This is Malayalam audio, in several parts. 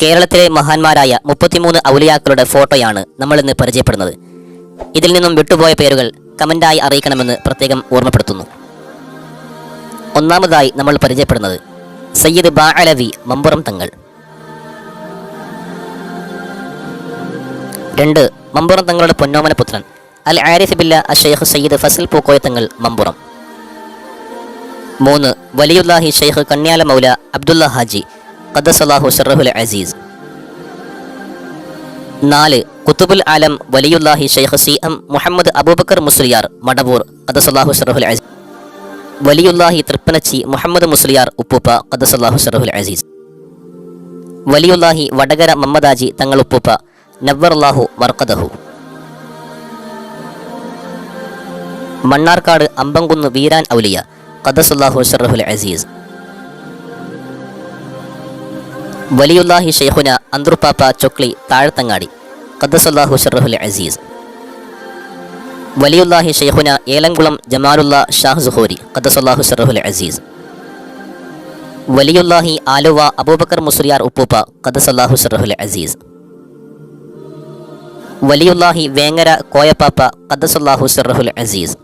കേരളത്തിലെ മഹാന്മാരായ മുപ്പത്തിമൂന്ന് ഔലിയാക്കളുടെ ഫോട്ടോയാണ് നമ്മൾ ഇന്ന് പരിചയപ്പെടുന്നത്. ഇതിൽ നിന്നും വിട്ടുപോയ പേരുകൾ കമന്റായി അറിയിക്കണമെന്ന് പ്രത്യേകം ഓർമ്മപ്പെടുത്തുന്നു. ഒന്നാമതായി നമ്മൾ പരിചയപ്പെടുന്നത് സയ്യിദ് ബാ അലവി മമ്പുറം തങ്ങൾ. രണ്ട് മമ്പുറം തങ്ങളുടെ പൊന്നോമന പുത്രൻ അൽ ആരിഫ് ബില്ല അഷേഖ് സയ്യിദ് ഫസൽ പൂക്കോയ തങ്ങൾ മമ്പുറം. മൂന്ന് വലിയുല്ലാഹി ഷെയ്ഖ് കണ്യാല മൗല അബ്ദുല്ല ഹാജി ഖദ്ദസലാഹു ഷറഹുൽ അസീസ്. നാല് കുത്തുബുൽ ആലം വലിയുല്ലാഹി ഷെയ്ഖ് സി എം മുഹമ്മദ് അബൂബക്കർ മുസ്ലിയാർ മടവൂർ ഖദ്ദസലാഹു ഷറഹുൽ അസീസ്. വലിയുല്ലാഹി തൃപ്പനച്ചി മുഹമ്മദ് മുസ്ലിയാർ ഉപ്പൂപ്പ ഖദ്ദസലാഹു ഷറഹുൽ അസീസ്. വലിയുല്ലാഹി വടകര മമ്മദാജി തങ്ങൾ ഉപ്പൂപ്പ നവ്വറുല്ലാഹു വർക്കദഹു മണ്ണാർക്കാട് അമ്പംകുന്ന് വീരാൻ ഔലിയ ഖദസുല്ലാഹു ഷറഹുൽ അസീസ്. വലിയുല്ലാഹി ഷെയ്ഖുന അന്തർപ്പാപ്പ ചൊക്ലി താഴത്തങ്ങാടി. ഖദ്ദസുല്ലാഹു ഷറഹുൽ അസീസ്. വലിയുല്ലാഹി ഷെയ്ഖുന ഏലംകുളം ജമാലുല്ല ഷാഹ് സുഹൂരി ഖദ്ദസുല്ലാഹു ഷറഹുൽ അസീസ്. വലിയുല്ലാഹി ആലുവ അബൂബക്കർ മുസ്ലിയാർ ഉപ്പൂപ്പ ഖദ്ദസുല്ലാഹു ഷറഹുൽ അസീസ്. വലിയുല്ലാഹി വേങ്ങര കോയപ്പാപ്പ ഖദ്ദസുല്ലാഹു ഷറഹുൽ അസീസ്.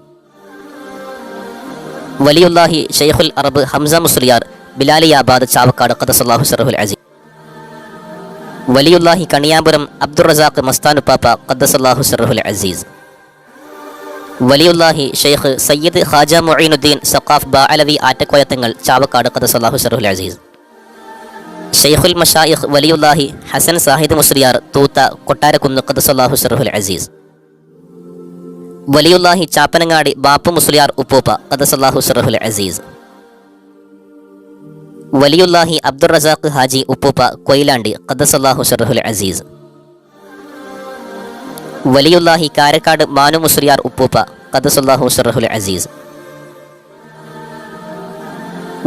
വലിയുല്ലാഹി ഷെയ്ഖുൽ അറബ് ഹംസ മുസ്ലിയാർ ബിലാലിയാബാദ് ചാവക്കാട് ഖദസല്ലാഹു സറഹുൽ അസീസ്. വലിയുല്ലാഹി കണിയാപുരം അബ്ദുൾ റസാഖ് മസ്താനുപ്പാപ്പ ഖദ്ദസല്ലാഹു സറഹുൽ അസീസ്. വലിയുല്ലാഹി ഷെയ്ഖ് സയ്യിദ് ഖാജ മൊയ്നുദ്ദീൻ സഖാഫ് ബാ അലവി ആറ്റക്കോയത്തങ്ങൾ ചാവക്കാട് ഖദ്ദസല്ലാഹു സറഹുൽ അസീസ്. ഷെയ്ഖുൽ മഷായിഖ് വലിയുല്ലാഹി ഹസൻ സാഹിദ് മുസ്ലിയാർ തൂത്ത കൊട്ടാരക്കുന്ന് ഖദസല്ലാഹു സറഹുൽ അസീസ്. വലിയുല്ലാഹി ചാപ്പനങ്ങാടി ബാപ്പു മുസ്ലിയാർ ഉപ്പൂപ്പ ഖദസല്ലാഹു സറഹുൽ അസീസ്. വലിയുല്ലാഹി അബ്ദുൾ റസാഖ് ഹാജി ഉപ്പൂപ്പ കൊയിലാണ്ടി ഖദസല്ലാഹു ഷറഹുൽ അസീസ്. വലിയുല്ലാഹി കാരക്കാട് മാനു മുസ്ലിയാർ ഉപ്പൂപ്പ ഖദസല്ലാഹു ഷറഹുൽ അസീസ്.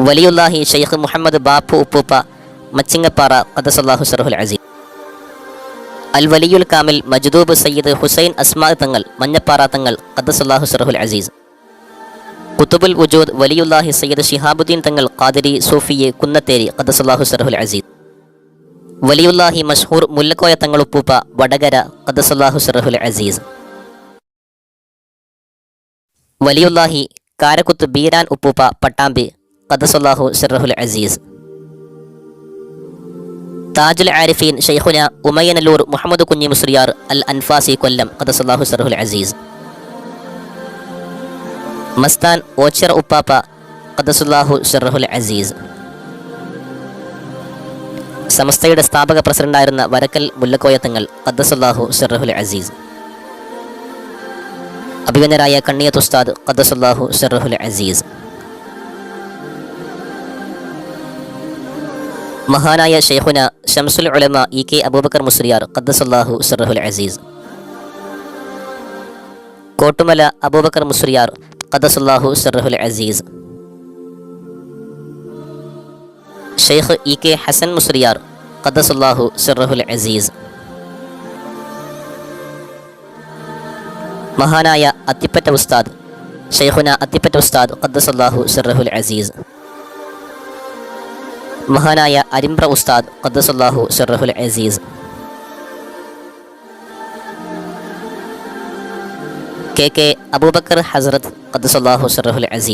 വലിയുല്ലാഹി ഷെയ്ഖ് മുഹമ്മദ് ബാപ്പു ഉപ്പൂപ്പ മച്ചിങ്ങപ്പാറ ഖദസല്ലാഹു ഷറഹുൽ അസീസ്. അൽ വലിയുൽ കാമിൽ മജ്ദൂബ് സയ്യിദ് ഹുസൈൻ അസ്മാ തങ്ങൾ മഞ്ഞപ്പാറ തങ്ങൾ ഖദസല്ലാഹു ഷറഹുൽ അസീസ്. കുത്തുബുൽ വജൂദ് വലിയുല്ലാഹി സയ്യിദ് ഷിഹാബുദ്ദീൻ തങ്ങൾ ഖാദിരി സൂഫിയെ കുന്നത്തേരി ഖദസല്ലാഹു സറഹുൽ അസീസ്. വലിയുല്ലാഹി മഷ്ഹൂർ മുല്ലക്കോയ തങ്ങൾ ഉപ്പൂപ്പ വടകര ഖദസല്ലാഹു സറഹുൽ അസീസ്. വലിയുല്ലാഹി കാരക്കുത്ത് ബീരാൻ ഉപ്പൂപ്പ പട്ടാമ്പി ഖദസല്ലാഹു സറഹുൽ അസീസ്. താജുൽ ആരിഫീൻ ഷെയ്ഖുന ഉമയ്യനല്ലൂർ മുഹമ്മദ് കുഞ്ഞി മുസ്രിയാർ അൽ അൻഫാസി കൊല്ലം ഖദസല്ലാഹു സറഹുൽ അസീസ്. മസ്താൻ ഓച്ചർ ഉപ്പാപ്പ ഖദസുല്ലാഹു ഷെറഹുൽ അസീസ്. സമസ്തയുടെ സ്ഥാപക പ്രസിഡന്റായിരുന്ന വരക്കൽ മുല്ലക്കോയത്തങ്ങൾ ഖദ്ദസുല്ലാഹു ഷെറഹുൽ അസീസ്. അഭിമന്യരായ കണ്ണിയത്ത് ഉസ്താദ് ഖദ്ദസുല്ലാഹു ഷെറഹുൽ അസീസ്. മഹാനായ ഷെയ്ഖുന ഷംസുൽ ഉലമ ഇ കെ അബൂബക്കർ മുസ്ലിയാർ ഖദ്ദസല്ലാഹു ഷെറഹുൽ അസീസ്. കോട്ടുമല അബൂബക്കർ മുസ്ലിയാർ ഖദ്ദസല്ലാഹു സറഹുൽ അസീസ് ഷെയ്ഖ് ഇ കെ ഹസൻ മുസ്ലിയാർ ഖദ്ദസല്ലാഹു സറഹുൽ അസീസ് മഹാനായ അത്തിപ്പറ്റ ഉസ്താദ് ഷെയ്ഖുന അത്തിപ്പറ്റ ഉസ്താദ് ഖദ്ദസല്ലാഹു സറഹുൽ അസീസ് മഹാനായ അരിമ്പ്ര ഉസ്താദ് ഖദ്ദസല്ലാഹു ഷറഹുൽ അസീസ് കെ കെ അബൂബക്കർ ഹസ്രത്ത് ഖദ്ദസല്ലാഹു ഷറഹുൽ അസീസ്.